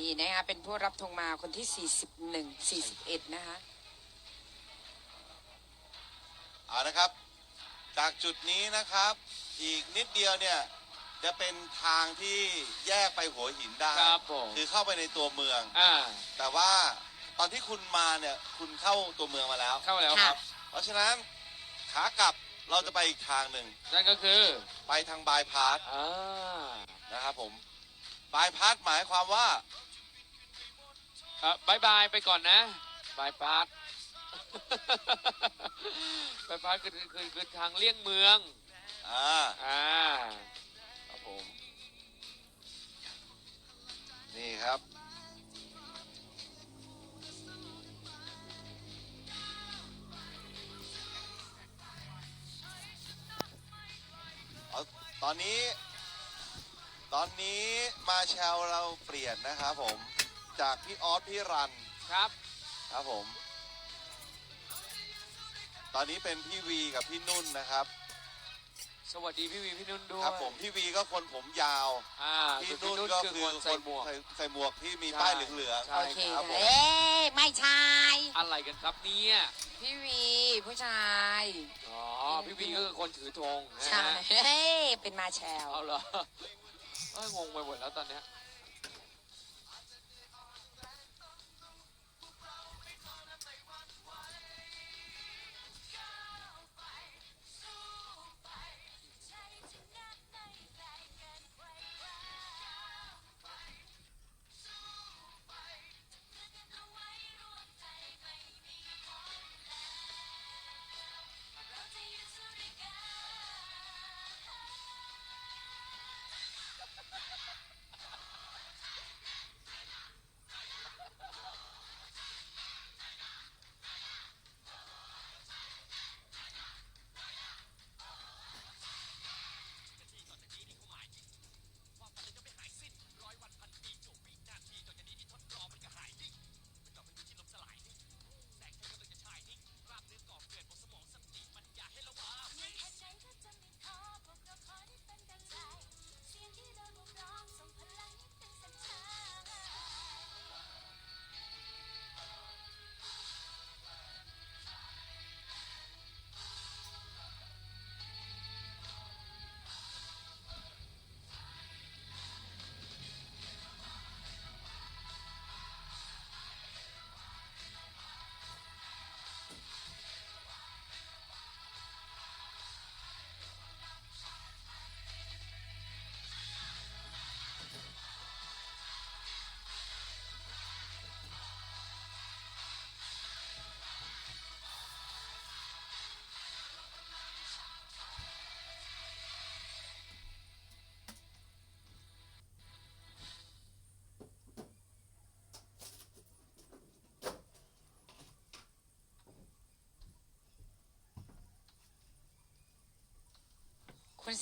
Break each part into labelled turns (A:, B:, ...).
A: นี่นะคะเป็นผู้รับธงมาคนที่ 41 41 นะคะ
B: เอานะครับ จากจุดนี้นะครับ อีกนิดเดียวเนี่ย จะเป็นทางที่แยกไปหัวหินได้
C: ครับผม
B: คือเข้าไปในตัวเมือง
C: อ่า
B: แต่ว่าตอนที่คุณมาเนี่ยคุณเข้าตัวเมืองมาแล้ว
C: เข้าแล้วครับ
B: เพราะฉะนั้นขากลับเราจะไปอีกทางหนึ่ง
C: นั่นก็คือ
B: ไปทางบายพาส
C: อ่า
B: นะครับผมบายพาสหมายความว่า
C: เอ่อบายบายไปก่อนนะบายพาสบายพาสคือคือคือทางเลี่ยงเมือง
B: อ่า
C: อ่า ครับผม
B: นี่ครับ เอาตอนนี้ ตอนนี้มาแชลเราเปลี่ยนนะครับผม จากพี่ออสพี่รัน
C: ครับ
B: ครับผม ตอนนี้เป็นพี่วีกับพี่นุ่นนะครับ
C: สวัสดีพี่วีพี่นุ่นด้วย
B: ครับผมพี่วีก็คนผมยาว
C: อ่า
B: พี่
C: ส่วน
B: นุ่น
C: พี่
B: ก็
C: คือ
B: คือ
C: คนใส่หมวก
B: ใส่ใส่หมวกที่มี
C: ใช่
B: ป้ายเหลือง
C: ใช่
A: โอเค
B: ครับผม
A: เอ๊ะไม่ใช่
C: อะไรกันครับเนี่ย
A: พี่วีผู้ชาย
C: อ๋อพี่วีก็คือคนถือธงนะ
A: ใช่
C: ฮะ
A: เฮ้ยเป็นมาแชล
C: เอาเหรอเอ้ยงงไปหมดแล้วตอนเนี้ย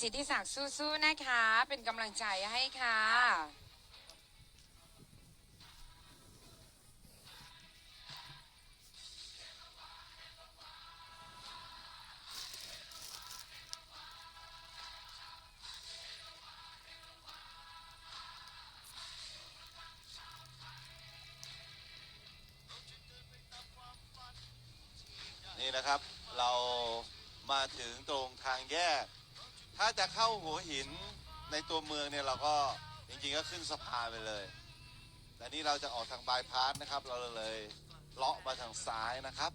A: สิทธิศักดิ์สู้ๆนะคะ เป็นกำลังใจให้ค่ะ
B: นี่นะครับ เรามาถึงตรงทางแยก ถ้าจะเข้าหัวหินในตัวเมืองเนี่ยเราก็จริงๆก็ขึ้นสะพานไปเลยแต่นี่เราจะออกทางบายพาสนะครับ เราเลยเลาะมาทางซ้ายนะครับ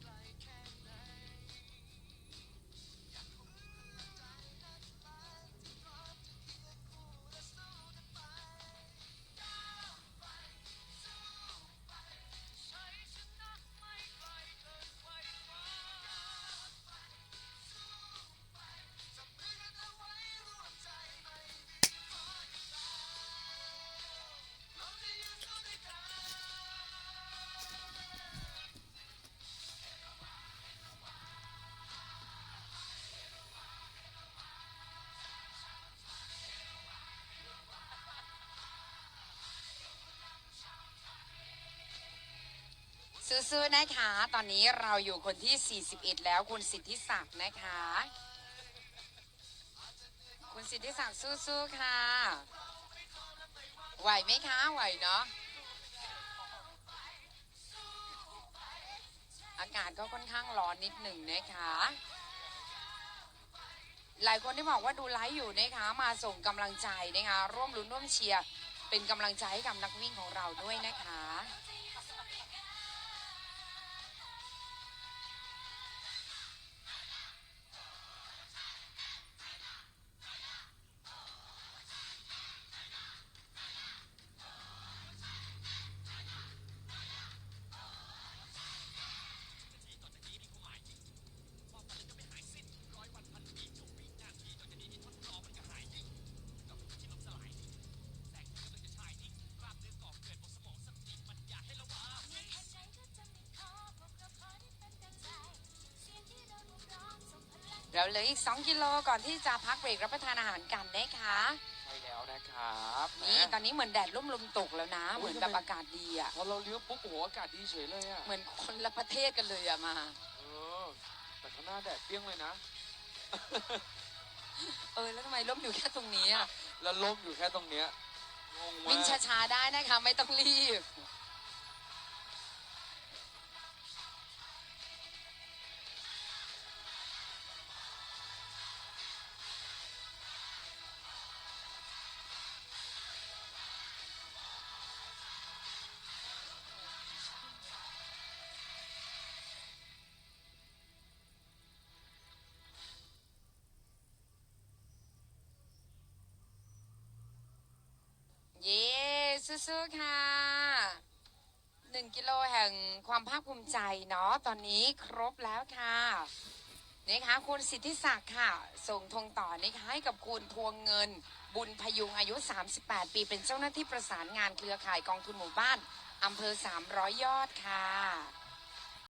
A: ซื้อๆนะคะ ตอนนี้เราอยู่คนที่ 41 แล้วคุณสิทธิศักดิ์นะคะ คุณสิทธิศักดิ์สู้ๆค่ะ ไหวไหมคะ ไหวเนาะ อากาศก็ค่อนข้างร้อนนิดหนึ่งนะคะ หลายคนที่บอกว่าดูไลฟ์อยู่นะคะ มาส่งกำลังใจนะคะ ร่วมรุ้นร่วมเชียร์ เป็นกำลังใจให้กับนักวิ่งของเราด้วยนะคะ เราเหลืออีก 2 กิโลก่อนที่จะพักเบรกรับประทานอาหารกันนะคะ
C: ใช่แล้วนะครับ
A: นี่ะตอนนี้เหมือนแดดร่มลมตกแล้วนะ
C: โอ้ย
A: เหมือนแบบ
C: ทำไม
A: อากาศดีอะ
C: พอเราเลี้ยวปุ๊บโอ้โหอากาศดีเฉยเลยอะ
A: เหมือนคนละประเทศกันเลยอะมา
C: เออแต่ข้างหน้าแดดเปรี้ยงเลยนะ
A: เออแล้วทำไมร่มอยู่แค่ตรงนี้อะ
C: แล้วลมอยู่แค่ตรงเนี้ยงงมาก
A: วิ่งช้าๆได้นะคะไม่ต้องรีบ สู้ๆค่ะหนึ่งกิโลแห่งความภาคภูมิใจเนาะตอนนี้ครบแล้วค่ะนะคะคุณสิทธิศักดิ์ค่ะ ส่งทงต่อนะคะให้กับคุณพวงเงิน บุญพยุงอายุ 38 ปี เป็นเจ้าหน้าที่ประสานงานเครือข่ายกองทุนหมู่บ้านอำเภอ 300 ยอดค่ะ